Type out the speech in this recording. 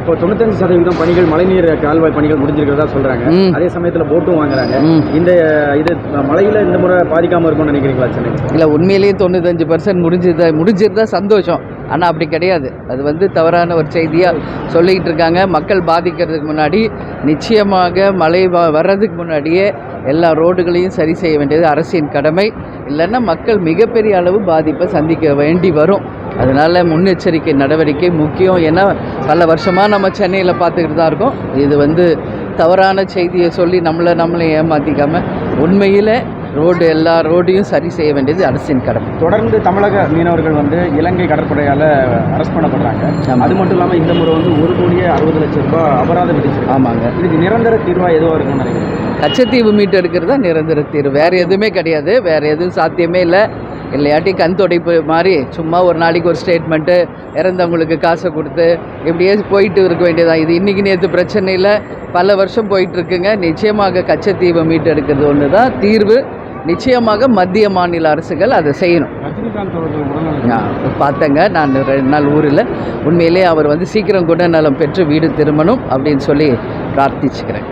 இப்போ தொண்ணூத்தஞ்சு சதவீதம் பணிகள் மழைநீர் கால்வாய் பணிகள் முடிஞ்சிருக்கிறதா சொல்றாங்க. அதே சமயத்துல போட்டும் வாங்குறாங்க. இந்த இது மழையில இந்த முறை பாதிக்காம இருக்கும்னு நினைக்கிறீங்களா சென்னை? இல்லை உண்மையிலேயே தொண்ணூத்தஞ்சு பர்சன்ட் முடிஞ்சது முடிஞ்சிருந்தா சந்தோஷம். ஆனால் அப்படி கிடையாது. அது வந்து தவறான ஒரு செய்தியாக சொல்லிக்கிட்டு இருக்காங்க. மக்கள் பாதிக்கிறதுக்கு முன்னாடி நிச்சயமாக மழை வர்றதுக்கு முன்னாடியே எல்லா ரோடுகளையும் சரி செய்ய வேண்டியது அரசின் கடமை. இல்லைன்னா மக்கள் மிகப்பெரிய அளவு பாதிப்பை சந்திக்க வேண்டி வரும். அதனால் முன்னெச்சரிக்கை நடவடிக்கை முக்கியம். ஏன்னா பல வருஷமாக நம்ம சென்னையில் பார்த்துக்கிட்டு தான் இருக்கோம். இது வந்து தவறான செய்தியை சொல்லி நம்மளை நம்மளை ஏமாற்றிக்காமல் உண்மையில் ரோடு எல்லா ரோடையும் சரி செய்ய வேண்டியது அரசின் கடமை. தொடர்ந்து தமிழக மீனவர்கள் வந்து இலங்கை கடற்படையால அரெஸ்ட் பண்ணப்படுறாங்க. அது மட்டும் இல்லாம இந்த முறை வந்து ஒரு கோடியே அறுபது லட்சம் ரூபாய் அபராதம் விதிச்சிருக்காங்க. ஆமாங்க. இதுக்கு நிரந்தர தீர்வா எதுவா இருக்கும்னு நினைக்கிறீங்க? கச்சத்தீவு மீட்டு எடுக்கிறது தான் நிரந்தர தீர்வு? வேறு எதுவுமே கிடையாது. வேறு எதுவும் சாத்தியமே இல்லை. இல்லையாட்டி கண் துடைப்பு மாதிரி சும்மா ஒரு நாளைக்கு ஒரு ஸ்டேட்மெண்ட்டு இறந்தவங்களுக்கு காசை கொடுத்து இப்படியே போயிட்டு இருக்க வேண்டியதான் இது இன்றைக்கி நேற்று பிரச்சனை இல்லை பல வருஷம் போயிட்டு இருக்குங்க. நிச்சயமாக கச்சத்தீவை மீட்டு எடுக்கிறது ஒன்று தான் தீர்வு நிச்சயமாக மத்திய மாநில அரசுகள் அதை செய்யணும். பார்த்தேங்க. நான் ரெண்டு நாள் ஊரில். உண்மையிலே அவர் வந்து சீக்கிரம் குணநலம் பெற்று வீடு திரும்பணும் அப்படின்னு சொல்லி பிரார்த்திச்சுக்கிறேன்.